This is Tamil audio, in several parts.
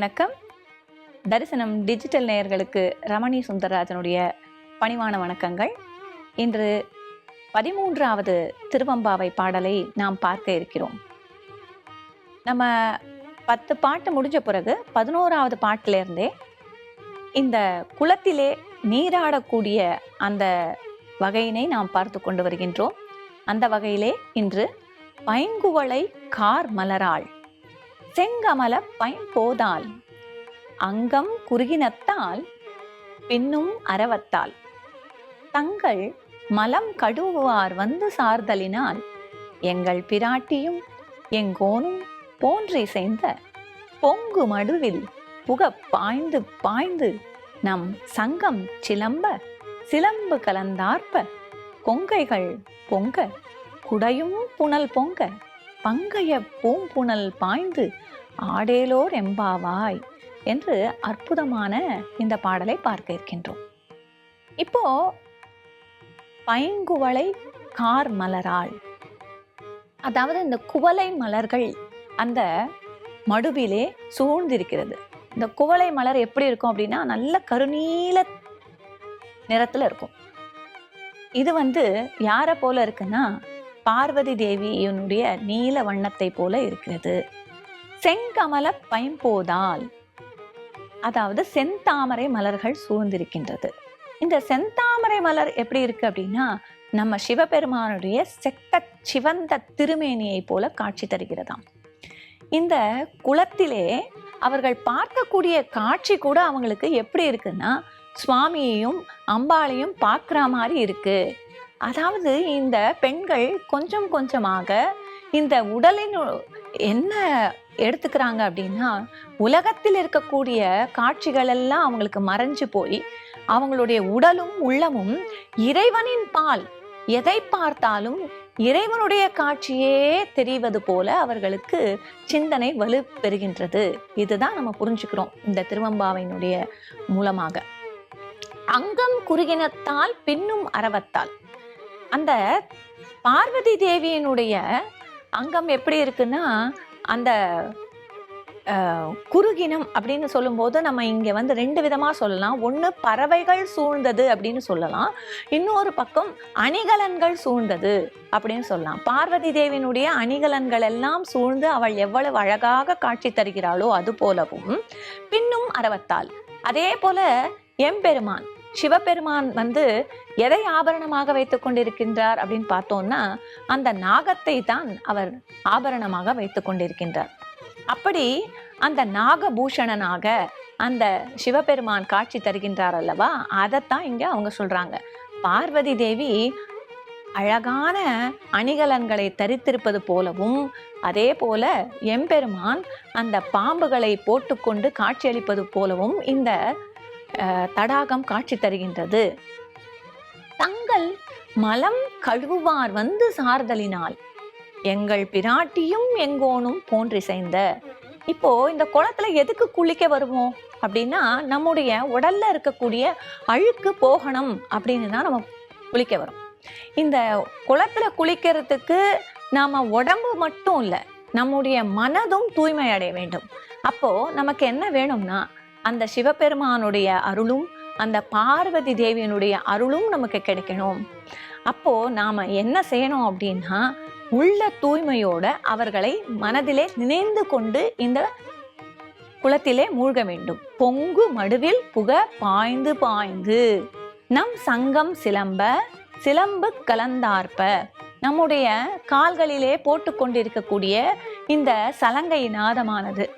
வணக்கம். தரிசனம் டிஜிட்டல் நேயர்களுக்கு ரமணி சுந்தரராஜனுடைய பணிவான வணக்கங்கள். இன்று பதிமூன்றாவது திருவம்பாவை பாடலை நாம் பார்க்க இருக்கிறோம். நம்ம பத்து பாட்டு முடிஞ்ச பிறகு பதினோராவது பாட்டிலிருந்தே இந்த குளத்திலே நீராடக்கூடிய அந்த வகையினை நாம் பார்த்து கொண்டு வருகின்றோம். அந்த வகையிலே இன்று பைங்குவளை கார் மலராள் செங்கமல பைம்போதால் அங்கம் குறுகினத்தால் பின்னும் அறவத்தால். தங்கள் மலம் கடுவார் வந்து சார்தலினால் எங்கள் பிராட்டியும் எங்கோனும் போன்றி செய்த பொங்கு மடுவில் புக பாய்ந்து பாய்ந்து நம் சங்கம் சிலம்ப சிலம்பு கலந்தார்ப்ப கொங்கைகள் பொங்க குடையும் புனல் பொங்க பங்கைய பூம்புணல் பாய்ந்து ஆடேலோர் எம்பாவாய் என்று அற்புதமான இந்த பாடலை பார்க்க இருக்கின்றோம். இப்போ பைங்குவளை கார் மலராள் அதாவது இந்த குவளை மலர்கள் அந்த மடுவிலே சூழ்ந்திருக்கிறது. இந்த குவளை மலர் எப்படி இருக்கும் அப்படின்னா நல்ல கருநீல நிறத்தில் இருக்கும். இது வந்து யாரை போல இருக்குன்னா பார்வதி தேவியினுடைய நீல வண்ணத்தை போல இருக்கிறது. செங்கமல பைம்போதால் அதாவது செந்தாமரை மலர்கள் சூழ்ந்திருக்கின்றது. இந்த செந்தாமரை மலர் எப்படி இருக்கு அப்படின்னா நம்ம சிவபெருமானுடைய செக்க சிவந்த திருமேனியை போல காட்சி தருகிறதாம். இந்த குளத்திலே அவர்கள் பார்க்கக்கூடிய காட்சி கூட அவங்களுக்கு எப்படி இருக்குன்னா சுவாமியையும் அம்பாளையும் பார்க்குற மாதிரி இருக்குது அதாவது இந்த பெண்கள் கொஞ்சம் கொஞ்சமாக இந்த உடலின் என்ன எடுத்துக்கிறாங்க அப்படின்னா உலகத்தில் இருக்கக்கூடிய காட்சிகள் எல்லாம் அவங்களுக்கு மறைஞ்சு போய் அவங்களுடைய உடலும் உள்ளமும் இறைவனின் பால் எதை பார்த்தாலும் இறைவனுடைய காட்சியே தெரிவது போல அவர்களுக்கு சிந்தனை வலு பெறுகின்றது இதுதான் நம்ம புரிஞ்சுக்கிறோம் இந்த திருவம்பாவையினுடைய மூலமாக. அங்கம் குறுகினத்தால் பின்னும் அறவத்தால் அந்த பார்வதி தேவியினுடைய அங்கம் எப்படி இருக்குன்னா அந்த குறுகினம் அப்படின்னு சொல்லும்போது நம்ம இங்கே வந்து ரெண்டு விதமாக சொல்லலாம். ஒன்று பறவைகள் சூழ்ந்தது அப்படின்னு சொல்லலாம். இன்னொரு பக்கம் அணிகலன்கள் சூழ்ந்தது அப்படின்னு சொல்லலாம். பார்வதி தேவியினுடைய அணிகலன்கள் எல்லாம் சூழ்ந்து அவள் எவ்வளவு அழகாக காட்சி தருகிறாளோ அது போலவும் பின்னும் அறவத்தால் அதே போல எம்பெருமான். சிவபெருமான் வந்து எதை ஆபரணமாக வைத்துக் கொண்டிருக்கின்றார் அப்படின்னு பார்த்தோம்னா அந்த நாகத்தை தான் அவர் ஆபரணமாக வைத்துக் கொண்டிருக்கின்றார். அப்படி அந்த நாகபூஷணனாக அந்த சிவபெருமான் காட்சி தருகின்றார் அல்லவா? அதைத்தான் இங்கே அவங்க சொல்கிறாங்க பார்வதி தேவி அழகான அணிகலன்களை தரித்திருப்பது போலவும் அதே போல எம்பெருமான் அந்த பாம்புகளை போட்டுக்கொண்டு காட்சியளிப்பது போலவும் இந்த தடாகம் காட்சி தருகின்றது. தங்கள் மலம் கழுவுவார் வந்து சார்தலினால். எங்கள் பிராட்டியும் எங்கோனும் போன்றிசைந்த இப்போ இந்த குளத்துல எதுக்கு குளிக்க வருவோம்? அப்படின்னா நம்முடைய உடல்ல இருக்கக்கூடிய அழுக்கு போகணும் அப்படின்னு தான் நம்ம குளிக்க வரும். இந்த குளத்துல குளிக்கிறதுக்கு நாம உடம்பு மட்டும் இல்லை நம்முடைய மனதும் தூய்மை அடைய வேண்டும். அப்போ நமக்கு என்ன வேணும்னா அந்த சிவபெருமானுடைய அருளும் அந்த பார்வதி தேவியினுடைய அருளும் நமக்கு கிடைக்கணும். அப்போ நாம என்ன செய்யணும் அப்படின்னா உள்ள தூய்மையோட அவர்களை மனதிலே நினைந்து கொண்டு இந்த குளத்திலே மூழ்க வேண்டும். பொங்கு மடுவில் புக பாய்ந்து பாய்ந்து. நம் சங்கம் சிலம்ப சிலம்பு கலந்தார்ப்ப. நம்முடைய கால்களிலே போட்டு கொண்டிருக்கக்கூடிய இந்த சலங்கை நாதமானது.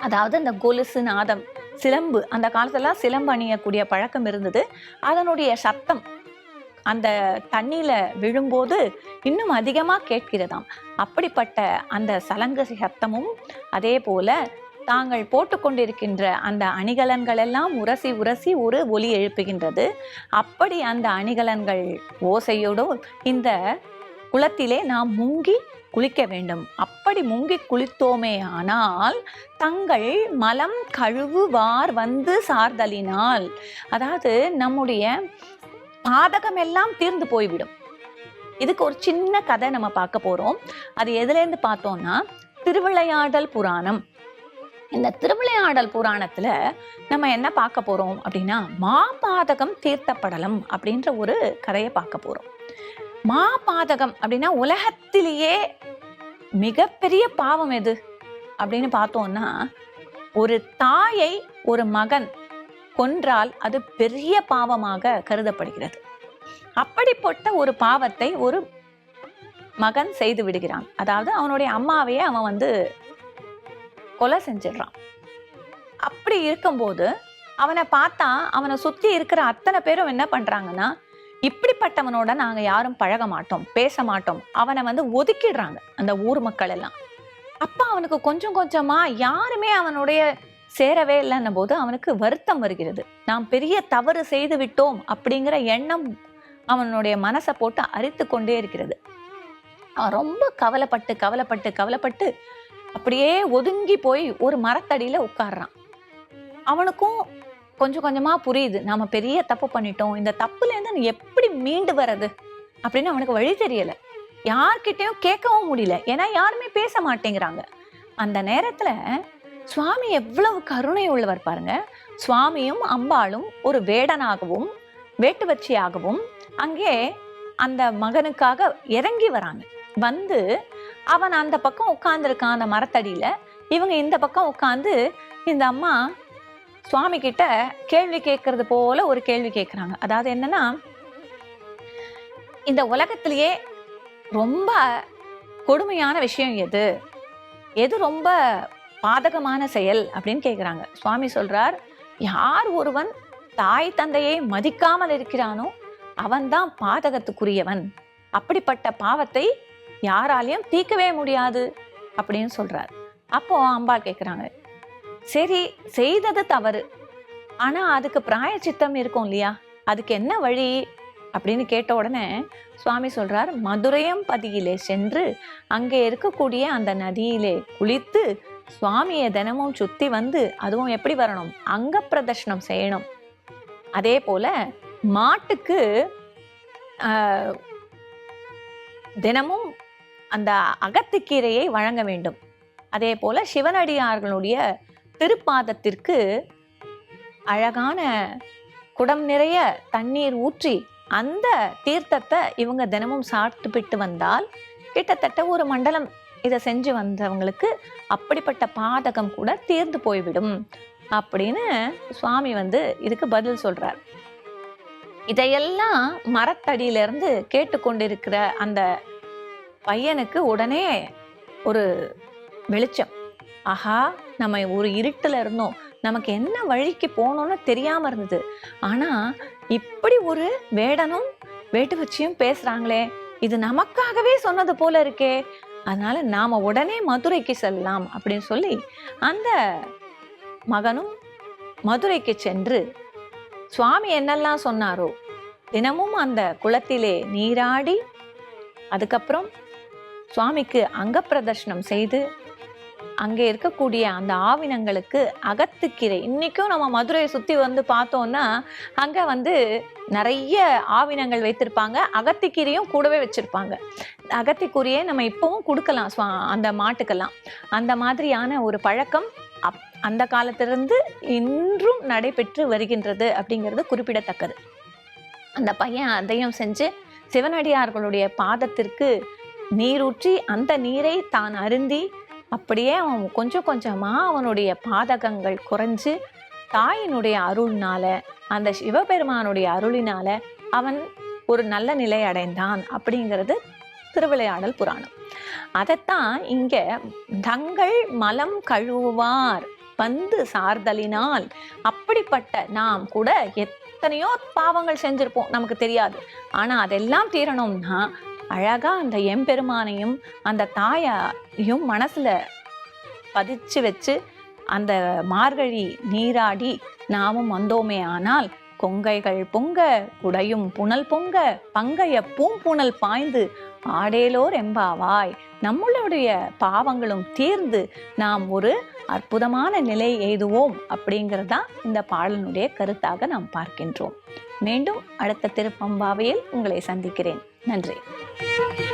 அதாவது அந்த கொலுசு நாதம் சிலம்பு அந்த காலத்துல சிலம்பு அணியக்கூடிய பழக்கம் இருந்தது. அதனுடைய சத்தம் அந்த தண்ணியில விழும்போது இன்னும் அதிகமா கேட்கிறதாம். அப்படிப்பட்ட அந்த சலங்கு சத்தமும் அதே போல தாங்கள் போட்டுக்கொண்டிருக்கின்ற அந்த அணிகலன்கள் எல்லாம் உரசி உரசி ஒரு ஒலி எழுப்புகின்றது. அப்படி அந்த அணிகலன்கள் ஓசையோடு இந்த குளத்திலே நாம் முங்கி குளிக்க வேண்டும். அப்படி முங்கி குளித்தோமே ஆனால் தங்கள் மலம் கழுவுவார் வந்து சார்தலினால் அதாவது நம்முடைய பாதகம் எல்லாம் தீர்ந்து போய்விடும். இதுக்கு ஒரு சின்ன கதை நம்ம பார்க்க போறோம். அது எதுலேருந்து பார்த்தோம்னா திருவிளையாடல் புராணம். இந்த திருவிளையாடல் புராணத்துல நம்ம என்ன பார்க்க போறோம் அப்படின்னா மாபாதகம் தீர்த்தப்படலம் அப்படின்ற ஒரு கதையை பார்க்க மா பாதகம் அப்படின்னா உலகத்திலேயே மிகப்பெரிய பாவம் எது? அப்படின்னு பார்த்தோம்னா ஒரு தாயை ஒரு மகன் கொன்றால் அது பெரிய பாவமாக கருதப்படுகிறது. அப்படிப்பட்ட ஒரு பாவத்தை ஒரு மகன் செய்து விடுகிறான். அதாவது அவனுடைய அம்மாவையே அவன் வந்து கொலை செஞ்சிடுறான். அப்படி இருக்கும்போது அவனை பார்த்தா அவனை சுற்றி இருக்கிற அத்தனை பேரும் என்ன பண்ணுறாங்கன்னா இப்படிப்பட்டவனோட நாங்க யாரும் பழக மாட்டோம் பேச மாட்டோம். அவனை வந்து ஒதுக்கிடுறாங்க அந்த ஊர் மக்கள் எல்லாம். அப்ப அவனுக்கு கொஞ்சம் கொஞ்சமா யாருமே அவனுடைய சேரவே இல்லைன்னும் போது அவனுக்கு வருத்தம் வருகிறது. நாம் பெரிய தவறு செய்து விட்டோம் அப்படிங்கிற எண்ணம் அவனுடைய மனசை போட்டு அரித்து கொண்டே இருக்கிறது. அவன் ரொம்ப கவலைப்பட்டு கவலைப்பட்டு கவலைப்பட்டு அப்படியே ஒதுங்கி போய் ஒரு மரத்தடியில உட்கார்றான். அவனுக்கும் கொஞ்சம் கொஞ்சமாக புரியுது. நம்ம பெரிய தப்பு பண்ணிட்டோம். இந்த தப்புலேருந்து எப்படி மீண்டு வர்றது? அப்படின்னு அவனுக்கு வழி தெரியலை. யார்கிட்டையும் கேட்கவும் முடியல. ஏன்னா யாருமே பேச மாட்டேங்கிறாங்க. அந்த நேரத்தில் சுவாமி எவ்வளவு கருணை உள்ளவர் பாருங்க. சுவாமியும் அம்பாளும் ஒரு வேடனாகவும் வேட்டுவச்சியாகவும் அங்கே அந்த மகனுக்காக இறங்கி வராங்க. வந்து அவன் அந்த பக்கம் உட்காந்துருக்கான் அந்த மரத்தடியில. இவங்க இந்த பக்கம் உட்காந்து இந்த அம்மா சுவாமி கிட்ட கேள்வி கேட்கறது போல ஒரு கேள்வி கேட்குறாங்க அதாவது என்னன்னா இந்த உலகத்திலேயே ரொம்ப கொடுமையான விஷயம் எது? எது ரொம்ப பாதகமான செயல்? அப்படின்னு கேட்குறாங்க சுவாமி சொல்றார் யார் ஒருவன் தாய் தந்தையை மதிக்காமல் இருக்கிறானோ அவன்தான் பாதகத்துக்குரியவன். அப்படிப்பட்ட பாவத்தை யாராலையும் தீர்க்கவே முடியாது. அப்படின்னு சொல்றார். அப்போ அம்பாள் கேட்குறாங்க சரி செய்தது தவறு. ஆனா அதுக்கு பிராய சித்தம் இருக்கும் இல்லையா? அதுக்கு என்ன வழி? அப்படின்னு கேட்ட உடனே சுவாமி சொல்றார் மதுரையம் பதியிலே சென்று அங்கே இருக்கக்கூடிய அந்த நதியிலே குளித்து சுவாமியை தினமும் சுத்தி வந்து அதுவும் எப்படி வரணும்? அங்க பிரதர்ஷனம் செய்யணும். அதே போல மாட்டுக்கு தினமும் அந்த அகத்துக்கீரையை வழங்க வேண்டும். அதே போல சிவனடியார்களுடைய திருப்பாதத்திற்கு அழகான குடம் நிறைய தண்ணீர் ஊற்றி அந்த தீர்த்தத்தை இவங்க தினமும் சாப்பிட்டுப்பிட்டு வந்தால் கிட்டத்தட்ட ஒரு மண்டலம் இதை செஞ்சு வந்தவங்களுக்கு அப்படிப்பட்ட பாதகம் கூட தீர்ந்து போய்விடும் அப்படின்னு சுவாமி வந்து இதுக்கு பதில் சொல்றார். இதையெல்லாம் மரத்தடியிலிருந்து கேட்டுக்கொண்டிருக்கிற அந்த பையனுக்கு உடனே ஒரு வெளிச்சம். ஆஹா நம்ம ஒரு இருட்டில் இருந்தோம். நமக்கு என்ன வழிக்கு போகணும்னு தெரியாமல் இருந்தது. ஆனால் இப்படி ஒரு வேடனும் வேட்டு வச்சியும் பேசுகிறாங்களே இது நமக்காகவே சொன்னது போல இருக்கே. அதனால் நாம் உடனே மதுரைக்கு செல்லலாம் அப்படின்னு சொல்லி அந்த மகனும் மதுரைக்கு சென்று சுவாமி என்னெல்லாம் சொன்னாரோ? தினமும் அந்த குளத்திலே நீராடி அதுக்கப்புறம் சுவாமிக்கு அங்க பிரதர்ஷனம் செய்து அங்கே இருக்கக்கூடிய அந்த ஆவினங்களுக்கு அகத்துக்கீரை. இன்றைக்கும் நம்ம மதுரையை சுற்றி வந்து பார்த்தோம்னா அங்கே வந்து நிறைய ஆவினங்கள் வைத்திருப்பாங்க. அகத்திக்கீரையும் கூடவே வச்சுருப்பாங்க. அகத்திக்குரியை நம்ம இப்போவும் கொடுக்கலாம் சுவா- அந்த மாட்டுக்கெல்லாம். அந்த மாதிரியான ஒரு பழக்கம் அப் அந்த காலத்திலிருந்து இன்றும் நடைபெற்று வருகின்றது அப்படிங்கிறது குறிப்பிடத்தக்கது. அந்த பையன் அதையும் செஞ்சு சிவனடியார்களுடைய பாதத்திற்கு நீரூற்றி அந்த நீரை தான் அருந்தி அப்படியே அவன் கொஞ்சம் கொஞ்சமாக அவனுடைய பாதகங்கள் குறைஞ்சு தாயினுடைய அருள்னால அந்த சிவபெருமானுடைய அருளினால அவன் ஒரு நல்ல நிலை அடைந்தான் அப்படிங்கிறது திருவிளையாடல் புராணம். அதைத்தான் இங்கே தங்கள் மலம் கழுவுவார் வந்து சார்தலினால் அப்படிப்பட்ட நாம் கூட எத்தனையோ பாவங்கள் செஞ்சுருப்போம் நமக்கு தெரியாது. ஆனால் அதெல்லாம் தீரணும்னா அழகாக அந்த எம்பெருமானையும் அந்த தாயையும் மனசில் பதிச்சு வச்சு அந்த மார்கழி நீராடி நாமும் வந்தோமே ஆனால் கொங்கைகள் பொங்க குடையும் புனல் பொங்க பங்கைய பூம்புணல் பாய்ந்து ஆடேலோர் எம்பாவாய். நம்மளுடைய பாவங்களும் தீர்ந்து நாம் ஒரு அற்புதமான நிலை எய்துவோம் அப்படிங்கிறது தான் இந்த பாடலினுடைய கருத்தாக நாம் பார்க்கின்றோம். மீண்டும் அடுத்த திருப்பம்பாவையில் உங்களை சந்திக்கிறேன். நன்றி. Thank you.